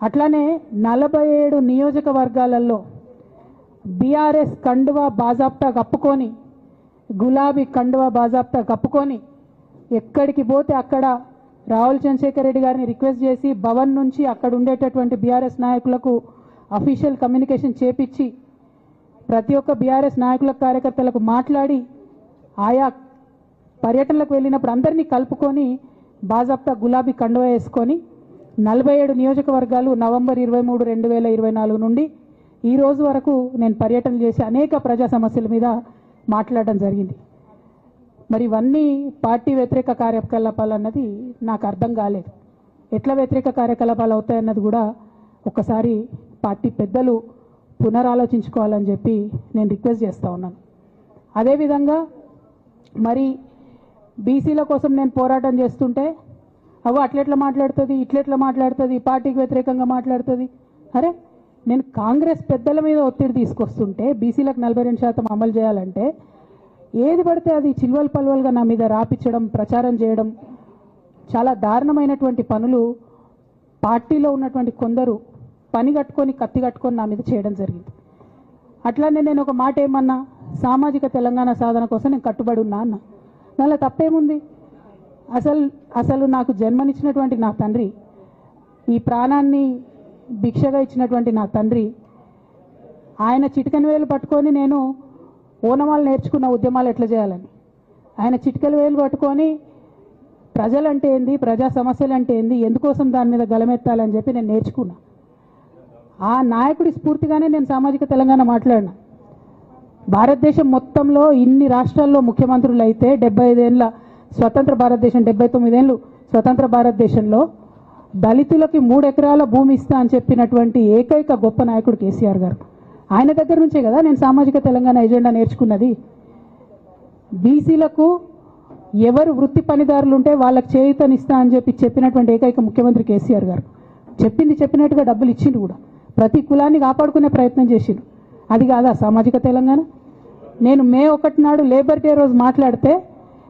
అట్లానే నలభై ఏడు నియోజకవర్గాలలో బీఆర్ఎస్ కండువా బాజాప్తా కప్పుకొని గులాబీ కండువా బాజాప్తా కప్పుకొని ఎక్కడికి పోతే అక్కడ రాహుల్ చంద్రశేఖర్ రెడ్డి గారిని రిక్వెస్ట్ చేసి భవన్ నుంచి అక్కడ ఉండేటటువంటి బీఆర్ఎస్ నాయకులకు అఫీషియల్ కమ్యూనికేషన్ చేపించి ప్రతి ఒక్క బీఆర్ఎస్ నాయకుల కార్యకర్తలకు మాట్లాడి ఆయా పర్యటనలకు వెళ్ళినప్పుడు అందరినీ కలుపుకొని బాజాప్తా గులాబీ కండువా వేసుకొని నలభై ఏడు నియోజకవర్గాలు నవంబర్ ఇరవై మూడు రెండు వేల ఇరవై నాలుగు నుండి ఈ రోజు వరకు నేను పర్యటన చేసి అనేక ప్రజా సమస్యల మీద మాట్లాడడం జరిగింది. మరి ఇవన్నీ పార్టీ వ్యతిరేక కార్యకలాపాలు అన్నది నాకు అర్థం కాలేదు. ఎట్లా వ్యతిరేక కార్యకలాపాలు అవుతాయన్నది కూడా ఒకసారి పార్టీ పెద్దలు పునరాలోచించుకోవాలని చెప్పి నేను రిక్వెస్ట్ చేస్తూ ఉన్నాను. అదేవిధంగా మరి బీసీల కోసం నేను పోరాటం చేస్తుంటే అవ్వ అట్లెట్లా మాట్లాడుతుంది ఇట్లెట్లా మాట్లాడుతుంది పార్టీకి వ్యతిరేకంగా మాట్లాడుతుంది? అరే నేను కాంగ్రెస్ పెద్దల మీద ఒత్తిడి తీసుకొస్తుంటే బీసీలకు నలభై రెండు శాతం అమలు చేయాలంటే ఏది పడితే అది చిల్వల్ పల్వల్గా నా మీద రాపించడం ప్రచారం చేయడం చాలా దారుణమైనటువంటి పనులు పార్టీలో ఉన్నటువంటి కొందరు పని కట్టుకొని కత్తి కట్టుకొని నా మీద చేయడం జరిగింది. అట్లానే నేను ఒక మాట ఏమన్నా సామాజిక తెలంగాణ సాధన కోసం నేను కట్టుబడి ఉన్నా అన్న. దానిలో తప్పేముంది? అసలు అసలు నాకు జన్మనిచ్చినటువంటి నా తండ్రి ఈ ప్రాణాన్ని భిక్షగా ఇచ్చినటువంటి నా తండ్రి ఆయన చిటికెన వేలు పట్టుకొని నేను ఓనమాలు నేర్చుకున్న ఉద్యమాలు ఎట్లా చేయాలని? ఆయన చిటికెల వేలు పట్టుకొని ప్రజలంటే ఏంది ప్రజా సమస్యలు అంటే ఏంది ఎందుకోసం దాని మీద గలమెత్తాలని చెప్పి నేను నేర్చుకున్నా. ఆ నాయకుడి స్ఫూర్తిగానే నేను సామాజిక తెలంగాణ మాట్లాడినా. భారతదేశం మొత్తంలో ఇన్ని రాష్ట్రాల్లో ముఖ్యమంత్రులు అయితే డెబ్బై ఐదేళ్ళ స్వతంత్ర భారతదేశం డెబ్బై తొమ్మిదేళ్ళు స్వతంత్ర భారతదేశంలో దళితులకి మూడు ఎకరాల భూమి ఇస్తా అని చెప్పినటువంటి ఏకైక గొప్ప నాయకుడు కేసీఆర్ గారు. ఆయన దగ్గర నుంచే కదా నేను సామాజిక తెలంగాణ ఎజెండా నేర్చుకున్నది. బీసీలకు ఎవరు వృత్తి పనిదారులు ఉంటే వాళ్ళకి చేయుతనిస్తా అని చెప్పి చెప్పినటువంటి ఏకైక ముఖ్యమంత్రి కేసీఆర్ గారు. చెప్పింది చెప్పినట్టుగా డబ్బులు ఇచ్చిండు కూడా. ప్రతి కులాన్ని కాపాడుకునే ప్రయత్నం చేసిండు అది కాదా సామాజిక తెలంగాణ? నేను మే ఒకటి నాడు లేబర్ డే రోజు మాట్లాడితే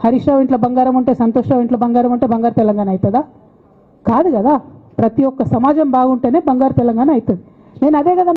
హరీష్ రావు ఇంట్లో బంగారం ఉంటే సంతోష్ రావు ఇంట్లో బంగారం ఉంటే బంగారు తెలంగాణ అవుతుందా? కాదు కదా. ప్రతి ఒక్క సమాజం బాగుంటేనే బంగారు తెలంగాణ అవుతుంది. నేను అదే కదా